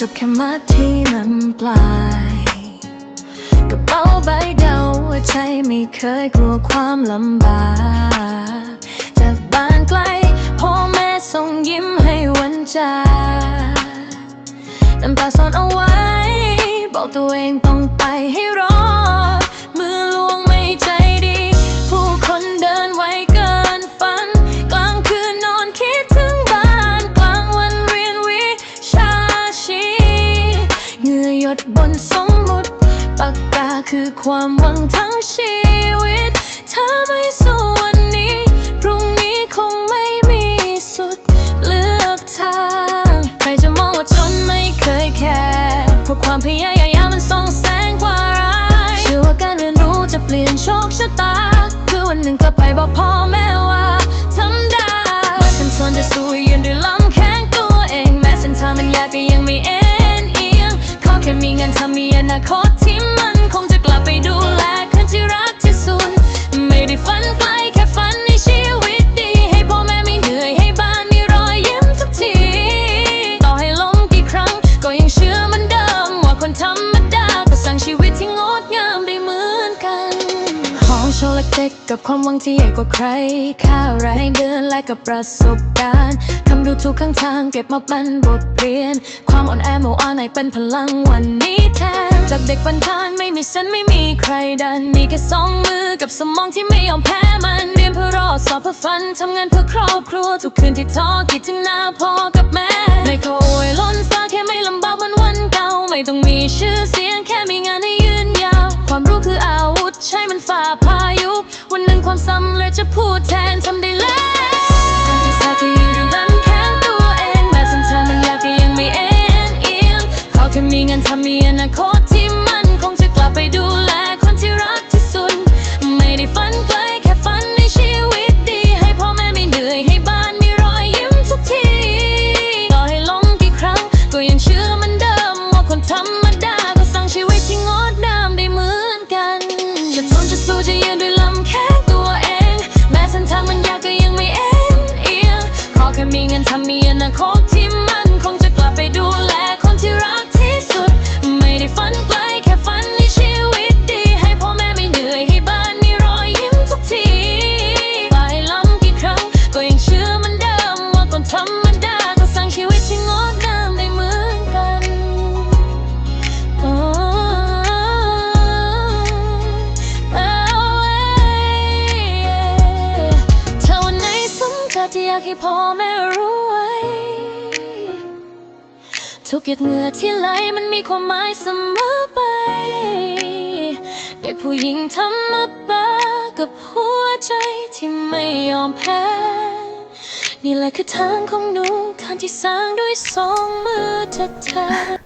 จบแค่มาที่มันปลายกระเป๋าใบเดาว่าใจไม่เคยกลัวความลำบากจากบ้านไกลพ่อแม่ส่งยิ้มให้วันจากน้ำตาซ่อนเอาไว้ บอกตัวเองต้องไปให้รอ บนสมมุติปากกาคือความหวังทั้งชีวิต ถ้าไม่สู้วันนี้ พรุ่งนี้คงไม่มีสุด เลือกทาง ใครจะมองว่าจนไม่เคยแคร์เพราะความพยายามมันส่องแสงกว่าร้ายเชื่อว่าการเรียนรู้จะเปลี่ยนโชคชะตา คือวันหนึ่งกลับไปบอกพ่อแม่ว่าทำได้เมื่อฉันทนจะสู้ยืนด้วยลำแข้งตัวเอง แม้เส้นทางมันยากก็ยังไม่เอง ค่มีเงินทำมีอนาคตที่มันคงจะกลับไปดูแลคนที่รักที่สุด ไม่ได้ฝันไกลแค่ฝันในชีวิตดี ให้พ่อแม่ไม่เหนื่อยให้บ้านมีรอยยิ้มทุกที ต่อให้ล้มกี่ครั้ง ก็ยังเชื่อมันเดิม ว่าคนธรรมดาก็สร้างชีวิตที่งดงามได้เหมือนกันของโชว์เล็กๆกับความหวังที่ใหญ่กว่าใคร ค่าแรงเดือนและกับประสบการณ์ ดูถูกข้างทางเก็บมาเป็นบทเรียน ความอ่อนแอเมื่อวานไหนเป็นพลังวันนี้แทนจากเด็กปันทานไม่มีเส้นไม่มีใครดันมีแค่สองมือกับสมองที่ไม่ยอมแพ้มันเรียนเพื่อรอดสอบเพื่อฝันทำงานเพื่อครอบครัวทุกคืนที่ท้อคิดถึงหน้าพ่อกับแม่ไม่ขอโอยล้นฟ้าแค่ไม่ลำบากเหมือนวันเก่า ไม่ต้องมีชื่อเสียงแค่มีงานให้ยืนยาว ความรู้คืออาวุธใช้มันฝ่าพายุ วันหนึ่งความสำเร็จจะพูดแทนทำได้แล้ว ถ้ามีอนาคตที่มันคงจะกลับไปดูแล กให้พ่อแม่รู้ไว้ ทุกหยดเหงื่อที่ไหลมันมีความหมายเสมอไป เด็กผู้หญิงธรรมดากับหัวใจที่ไม่ยอมแพ้ นี่แหละคือทางของหนูทางที่สร้างด้วยสองมือแท้